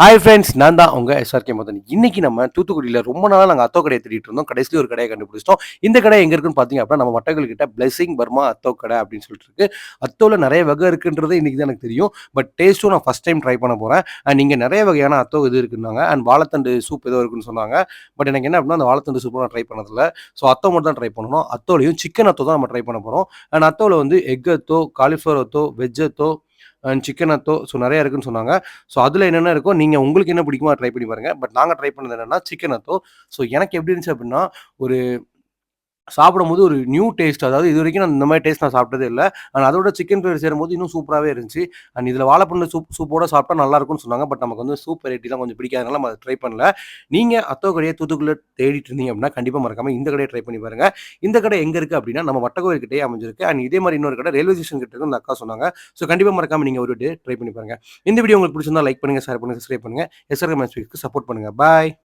Hi friends நான் தான் உங்கள் எஸ்ஆர்கே மதன். இன்னைக்கு நம்ம தூத்துக்குடியில் ரொம்ப நாளாக நாங்கள் அத்தோ கடையை தேடிட்டு இருந்தோம். கடைசியில் ஒரு கடையை கண்டுபிடிச்சிட்டோம். இந்த கடை எங்கே இருக்குன்னு பார்த்தீங்க அப்படின்னா நம்ம வட்டங்கள் கிட்ட பிளெஸிங் பர்மா அத்தோ கடை அப்படின்னு சொல்லிட்டு இருக்கு. அத்தோவில் நிறைய வகை இருக்குன்றது இன்னைக்கு தான் எனக்கு தெரியும். பட் டேஸ்ட்டும் நான் ஃபஸ்ட் டைம் ட்ரை பண்ண போகிறேன் அண்ட் இங்கே நிறைய வகையான அத்தோ இது இருக்குன்னாங்க. அண்ட் வாழைத்தண்டு சூப் ஏதோ இருக்குன்னு சொன்னாங்க. பட் எனக்கு என்ன அப்படின்னா அந்த வாழைத்தண்டு சூப் நான் ட்ரை பண்ணதில்ல. ஸோ அத்தோ மட்டும் தான் ட்ரை பண்ணணும். அத்தோலையும் சிக்கன் அத்தோ தான் நம்ம ட்ரை பண்ண போகிறோம் அண்ட் அத்தோவில் வந்து egg atho cauliflower atho veg atho and chicken atho so நிறைய இருக்குன்னு சொன்னாங்க. ஸோ அதில் என்னென்ன இருக்கோ நீங்கள் உங்களுக்கு என்ன பிடிக்குமோ ட்ரை பண்ணி பாருங்க. பட் நாங்கள் ட்ரை பண்ணது என்னன்னா சிக்கன் அத்தோ. ஸோ எனக்கு எப்படி இருந்துச்சு அப்படின்னா ஒரு சாப்பிடும்போது ஒரு நியூ டேஸ்ட் அதாவது இது வரைக்கும் நான் இந்த மாதிரி டேஸ்ட் நான் சாப்பிட்டதே இல்லை. அண்ட் அதோட சிக்கன் ஃப்ரைட் சேரும்போது இன்னும் சூப்பராகவே இருந்துச்சு. அண்ட் இதில் வாழைப்பண்ணு சூப் சூப்போட சாப்பிட்டா நல்லா இருக்கும்னு சொன்னாங்க. பட் நமக்கு வந்து சூப் வெரைட்டிலாம் கொஞ்சம் பிடிக்காதனால நம்ம அதை ட்ரை பண்ணல. நீங்கள் அத்தோ கடையை தூத்துக்குள்ளே தேடிட்டு இருந்தீங்க அப்படின்னா கண்டிப்பாக மறக்காமல் இந்த கடையை ட்ரை பண்ணி பாருங்கள் இந்த கடை எங்கே இருக்குது அப்படின்னா நம்ம வட்டக்கோயில் கிட்டே அமைஞ்சிருக்கு. அண்ட் இதே மாதிரி இன்னொரு கடை ரயில்வே ஸ்டேஷன் கிட்ட இருக்கு அந்த அக்கா சொன்னாங்க. ஸோ கண்டிப்பாக மறக்காமல் நீங்கள் ஒரு டே ட்ரை பண்ணி பாருங்கள் இந்த வீடியோ உங்களுக்கு பிடிச்சிருந்தா லைக் பண்ணுங்க ஷேர் பண்ணுங்கள் சப்ஸ்கிரைப் பண்ணுங்கள் எஸ்ஆர்கே மேட்ச் சப்போர்ட் பண்ணுங்க. பாய்